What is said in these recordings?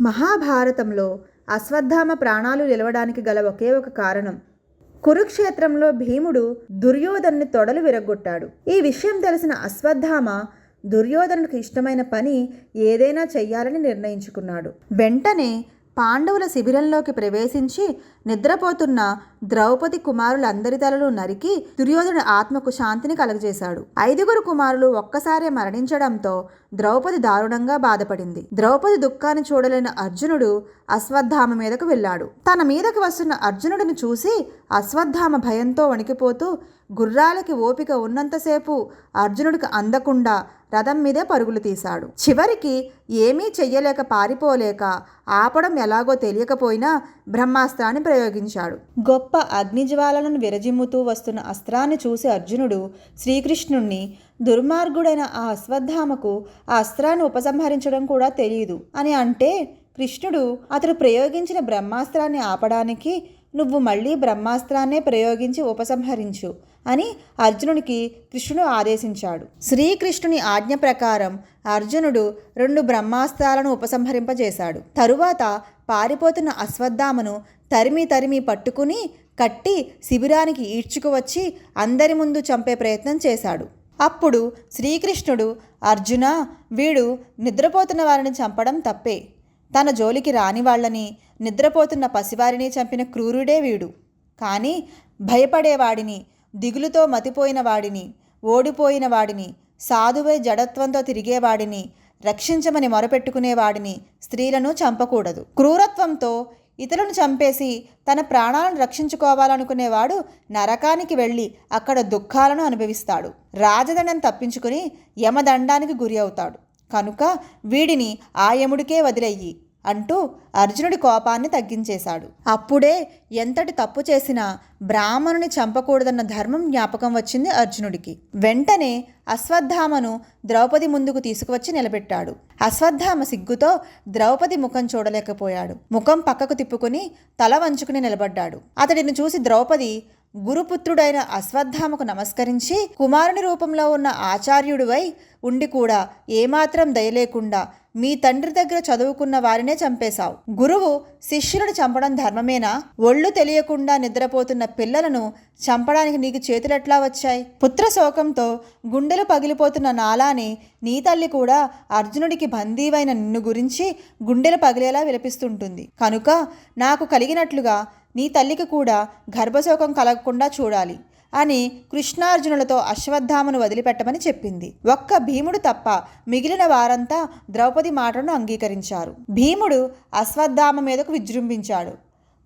మహాభారతంలో అశ్వత్థామ ప్రాణాలు నిలవడానికి గల ఒకే ఒక కారణం. కురుక్షేత్రంలో భీముడు దుర్యోధనుని తొడలు విరగొట్టాడు ఈ విషయం తెలిసిన అశ్వత్థామ దుర్యోధనుడికి ఇష్టమైన పని ఏదైనా చెయ్యాలని నిర్ణయించుకున్నాడు. వెంటనే పాండవుల శిబిరంలోకి ప్రవేశించి నిద్రపోతున్న ద్రౌపది కుమారులందరి తలలు నరికి దుర్యోధనుడి ఆత్మకు శాంతిని కలగజేశాడు. ఐదుగురు కుమారులు ఒక్కసారే మరణించడంతో ద్రౌపది దారుణంగా బాధపడింది. ద్రౌపది దుఃఖాన్ని చూడలేని అర్జునుడు అశ్వత్థామ మీదకు వెళ్ళాడు. తన మీదకు వస్తున్న అర్జునుడిని చూసి అశ్వత్థామ భయంతో వణికిపోతూ గుర్రాలకి ఓపిక ఉన్నంతసేపు అర్జునుడికి అందకుండా రథం మీదే పరుగులు తీశాడు. చివరికి ఏమీ చెయ్యలేక పారిపోలేక ఆపడం ఎలాగో తెలియకపోయినా బ్రహ్మాస్త్రాన్ని ప్రయోగించాడు. గొప్ప అగ్నిజ్వాలలను విరజిమ్ముతూ వస్తున్న అస్త్రాన్ని చూసి అర్జునుడు శ్రీకృష్ణుణ్ణి దుర్మార్గుడైన ఆ అశ్వత్థామకు ఆ అస్త్రాన్ని ఉపసంహరించడం కూడా తెలియదు అని అంటే కృష్ణుడు అతడు ప్రయోగించిన బ్రహ్మాస్త్రాన్ని ఆపడానికి నువ్వు మళ్ళీ బ్రహ్మాస్త్రాన్నే ప్రయోగించి ఉపసంహరించు అని అర్జునునికి కృష్ణుడు ఆదేశించాడు. శ్రీకృష్ణుని ఆజ్ఞ ప్రకారం అర్జునుడు రెండు బ్రహ్మాస్త్రాలను ఉపసంహరింపజేశాడు. తరువాత పారిపోతున్న అశ్వత్థామను తరిమి తరిమి పట్టుకుని కట్టి శిబిరానికి ఈడ్చుకువచ్చి అందరి ముందు చంపే ప్రయత్నం చేశాడు. అప్పుడు శ్రీకృష్ణుడు అర్జున వీడు నిద్రపోతున్న వారిని చంపడం తప్పే. తన జోలికి రాని వాళ్ళని నిద్రపోతున్న పసివారిని చంపిన క్రూరుడే వీడు. కానీ భయపడేవాడిని దిగులుతో మతిపోయిన వాడిని ఓడిపోయిన వాడిని సాధువై జడత్వంతో తిరిగేవాడిని రక్షించమని మొరపెట్టుకునేవాడిని స్త్రీలను చంపకూడదు. క్రూరత్వంతో ఇతరులను చంపేసి తన ప్రాణాలను రక్షించుకోవాలనుకునేవాడు నరకానికి వెళ్ళి అక్కడ దుఃఖాలను అనుభవిస్తాడు. రాజదండం తప్పించుకుని యమదండానికి గురి అవుతాడు. కనుక వీడిని ఆ యముడికే వదిలేయి అంటూ అర్జునుడి కోపాన్ని తగ్గించేశాడు. అప్పుడే ఎంతటి తప్పు చేసినా బ్రాహ్మణుని చంపకూడదన్న ధర్మం జ్ఞాపకం వచ్చింది అర్జునుడికి. వెంటనే అశ్వత్థామను ద్రౌపది ముందుకు తీసుకువచ్చి నిలబెట్టాడు. అశ్వత్థామ సిగ్గుతో ద్రౌపది ముఖం చూడలేకపోయాడు. ముఖం పక్కకు తిప్పుకుని తల వంచుకుని నిలబడ్డాడు. అతడిని చూసి ద్రౌపది గురుపుత్రుడైన అశ్వత్థామకు నమస్కరించి కుమారుని రూపంలో ఉన్న ఆచార్యుడివై ఉండి కూడా ఏమాత్రం దయలేకుండా మీ తండ్రి దగ్గర చదువుకున్న వారినే చంపేశావు. గురువు శిష్యులను చంపడం ధర్మమేనా? ఒళ్ళు తెలియకుండా నిద్రపోతున్న పిల్లలను చంపడానికి నీకు చేతులెట్లా వచ్చాయి? పుత్ర శోకంతో గుండెలు పగిలిపోతున్న నాలాని నీ తల్లి కూడా అర్జునుడికి బందీవైన నిన్ను గురించి గుండెలు పగిలేలా విలపిస్తుంటుంది. కనుక నాకు కలిగినట్లుగా నీ తల్లికి కూడా గర్భశోకం కలగకుండా చూడాలి అని కృష్ణార్జునులతో అశ్వత్థామను వదిలిపెట్టమని చెప్పింది. ఒక్క భీముడు తప్ప మిగిలిన వారంతా ద్రౌపది మాటను అంగీకరించారు. భీముడు అశ్వత్థామ మీదకు విజృంభించాడు.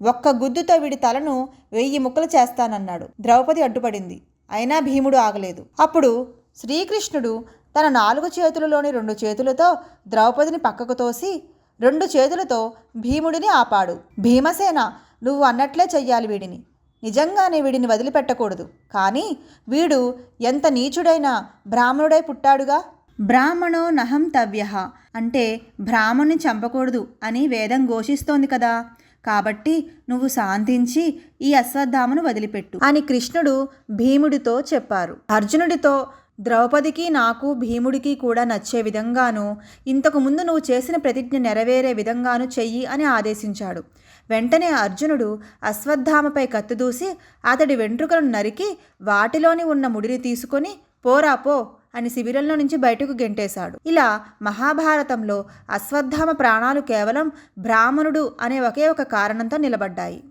ఒక్క గుద్దుతో వీడి తలను వెయ్యి ముక్కలు చేస్తానన్నాడు. ద్రౌపది అడ్డుపడింది. అయినా భీముడు ఆగలేదు. అప్పుడు శ్రీకృష్ణుడు తన నాలుగు చేతులలోని రెండు చేతులతో ద్రౌపదిని పక్కకు తోసి రెండు చేతులతో భీముడిని ఆపాడు. భీమసేన నువ్వు అన్నట్లే చెయ్యాలి వీడిని. నిజంగానే వీడిని వదిలిపెట్టకూడదు. కానీ వీడు ఎంత నీచుడైన బ్రాహ్మణుడై పుట్టాడుగా? బ్రాహ్మణో నహం తవ్య. అంటే బ్రాహ్మణ్ణి చంపకూడదు అని వేదం ఘోషిస్తోంది కదా. కాబట్టి నువ్వు శాంతించి ఈ అశ్వత్థామను వదిలిపెట్టు. అని కృష్ణుడు భీముడితో చెప్పారు. అర్జునుడితో ద్రౌపదికి నాకు భీముడికి కూడా నచ్చే విధంగాను ఇంతకు ముందు నువ్వు చేసిన ప్రతిజ్ఞ నెరవేరే విధంగాను చెయ్యి అని ఆదేశించాడు. వెంటనే అర్జునుడు అశ్వత్థామపై కత్తిదూసి అతడి వెంట్రుకలను నరికి వాటిలోని ఉన్న ముడిని తీసుకొని పోరా పో అని శిబిరంలో నుంచి బయటకు గెంటేశాడు. ఇలా మహాభారతంలో అశ్వత్థామ ప్రాణాలు కేవలం బ్రాహ్మణుడు అనే ఒకే ఒక కారణంతో నిలబడ్డాయి.